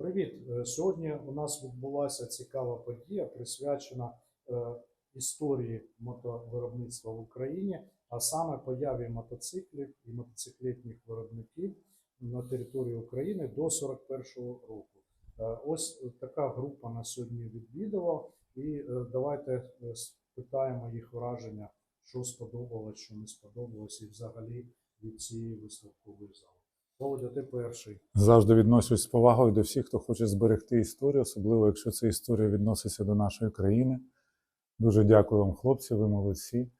Привіт! Е, Сьогодні у нас відбулася цікава подія, присвячена е, історії мотовиробництва в Україні, а саме появі мотоциклів і мотоциклетних виробників на території України до 41-го року. Е, Ось така група на сьогодні відвідала, і давайте спитаємо їх враження, що сподобалось, що не сподобалось, і взагалі від цієї виставкової зали. Володя, ти перший. Завжди відношусь з повагою до всіх, хто хоче зберегти історію, особливо якщо ця історія відноситься до нашої країни. Дуже дякую вам, хлопці, ви молодці.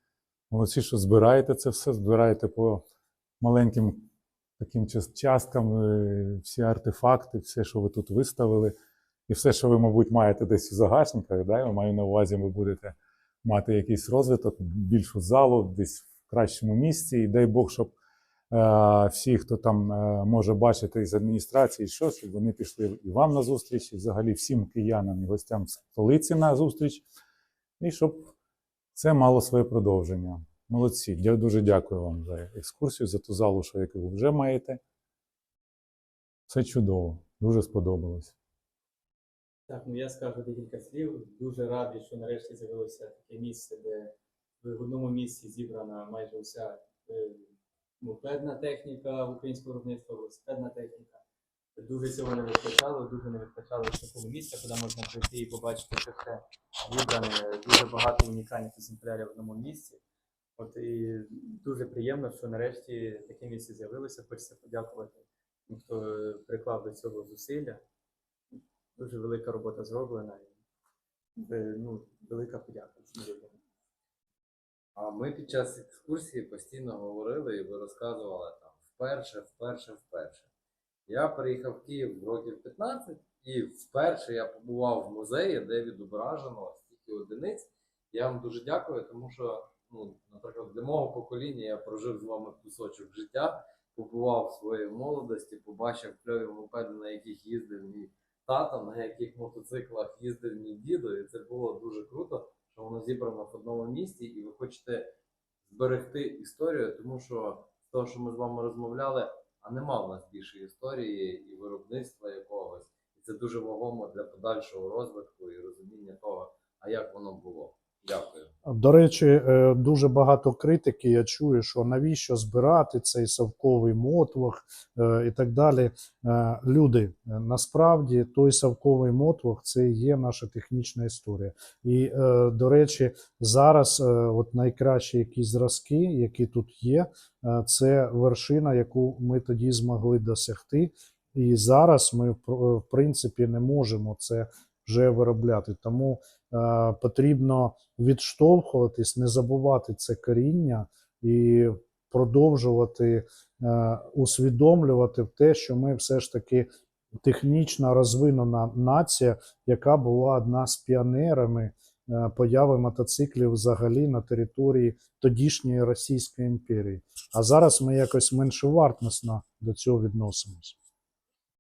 Молодці, що збираєте це все, збираєте по маленьким таким часткам е, всі артефакти, все, що ви тут виставили, і все, що ви, мабуть, маєте десь у загашниках. Да? Я маю на увазі, ви будете мати якийсь розвиток, більшу залу, десь в кращому місці. І дай Бог, щоб всі, хто там е, може бачити із адміністрації щось, вони пішли і вам на зустріч, і взагалі всім киянам і гостям столиці на зустріч, і щоб це мало своє продовження. Молодці. Я дуже дякую вам за екскурсію, за ту залу, що яку ви вже маєте. Це чудово, дуже сподобалось. Так, ну я скажу декілька слів. Дуже радий, що нарешті з'явилося таке місце, де в одному місці зібрана майже вся е, мопедна техніка українського виробництва, велосипедна техніка. Дуже цього не вистачало, дуже не вистачало такого місця, куди можна прийти і побачити це все зібране, дуже багато унікальних екземплярів в одному місці. От і дуже приємно, що нарешті таке місце з'явилося. Хочеться подякувати тим, хто приклав до цього зусилля дуже велика робота зроблена. І, е, ну, велика подяка всім людям. А ми під час екскурсії постійно говорили і ви розказували там вперше, вперше, вперше. Я приїхав в Київ років 15, і вперше я побував в музеї, де відображено стільки одиниць. Я вам дуже дякую, тому що, ну, наприклад, для мого покоління я прожив з вами кусочок життя, побував в своїй молодості, побачив кльові мопеди, на яких їздив мій тато, на яких мотоциклах їздив мій дідо, і це було дуже круто що воно зібрано в одному місці, і ви хочете зберегти історію, тому що з того, що ми з вами розмовляли, а нема в нас більше історії і виробництва якогось. І це дуже вагомо для подальшого розвитку і розуміння того, а як воно було. Дякую. До речі, е, дуже багато критики я чую, що навіщо збирати цей совковий мотлох е, і так далі. Е, Люди, насправді той совковий мотлох це є наша технічна історія. І, до речі, зараз от найкращі якісь зразки, які тут є, це вершина, яку ми тоді змогли досягти. І зараз ми, в принципі, не можемо це вже виробляти. Тому е, потрібно відштовхуватись, не забувати це коріння і продовжувати е, усвідомлювати те, що ми все ж таки технічно розвинена нація, яка була одна з піонерами е, появи мотоциклів взагалі на території тодішньої Російської імперії. А зараз ми якось меншовартісно до цього відносимось.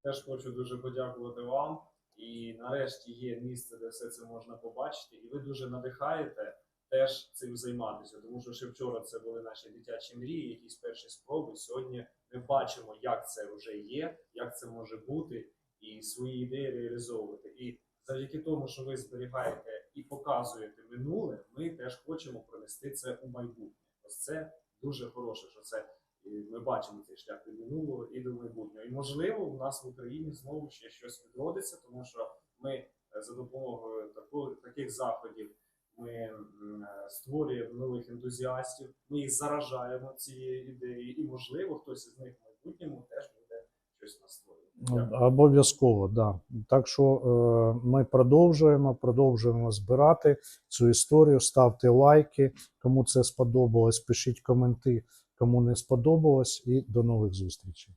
Теж хочу дуже подякувати вам. І нарешті є місце, де все це можна побачити. І ви дуже надихаєте теж цим займатися. Тому що ще вчора це були наші дитячі мрії, якісь перші спроби. Сьогодні ми бачимо, як це вже є, як це може бути, і свої ідеї реалізовувати. І завдяки тому, що ви зберігаєте і показуєте минуле, ми теж хочемо пронести це у майбутнє. Ось це дуже хороше, що це і ми бачимо цей шлях від минулого і до майбутнього. І можливо, у нас в Україні знову ще щось відродиться, тому що ми е, за допомогою таких заходів ми е, створюємо нових ентузіастів, ми їх заражаємо цією ідеєю, і можливо, хтось із них в майбутньому теж буде щось нас створювати. Дякую. Обов'язково, да. Так що е, ми продовжуємо, продовжуємо збирати цю історію. Ставте лайки, кому це сподобалось, пишіть коменти, кому не сподобалось, і до нових зустрічей.